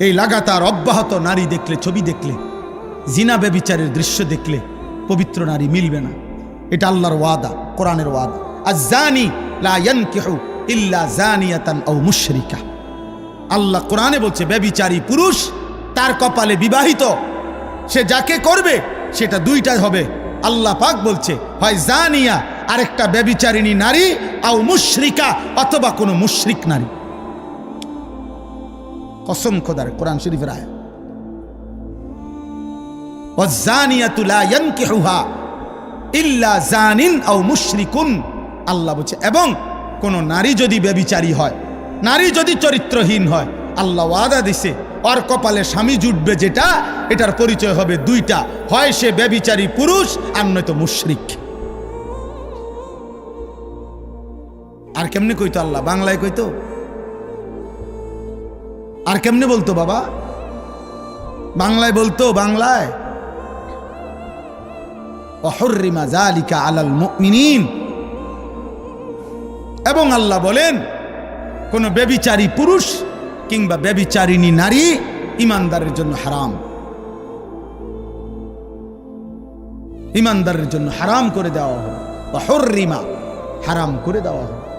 এই লাগাতার অব্যাহত নারী দেখলে, ছবি দেখলে, জিনা বেবিচারের দৃশ্য দেখলে পবিত্র নারী মিলবে না। এটা আল্লাহর ওয়াদা, কোরআনের ওয়াদা। আর জানি ইল্লা আল্লাহ কোরআনে বলছে ব্যবিচারী পুরুষ তার কপালে বিবাহিত, সে যাকে করবে সেটা দুইটা হবে। আল্লাহ পাক বলছে, হয় জানিয়া আরেকটা ব্যবিচারিণী নারী, আও মুশরিকা, অথবা কোনো মুশরিক নারী। কসম খোদার কোরআন শরীফের আল্লাহ বলছে, এবং কোন নারী যদি ব্যবিচারী হয়, নারী যদি চরিত্রহীন হয়, আল্লাহ ওয়াদা দিছে, ওর কপালে স্বামী জুটবে যেটা, এটার পরিচয় হবে দুইটা, হয় সে ব্যবিচারী পুরুষ আর নয়তো মুশরিক। আর কেমনে কইতো আল্লাহ? বাংলায় কইতো আর কেমনে বলতো বাবা? বাংলায় বলতো, বাংলায়? অহর্রিমা জালিকা আলাল মুমিনিন। এবং আল্লাহ বলেন, কোন বেবিচারী পুরুষ কিংবা বেবিচারিণী নারী ইমানদারের জন্য হারাম। ইমানদারের জন্য হারাম করে দেওয়া হবে। অহর্রিমা হারাম করে দেওয়া হবে।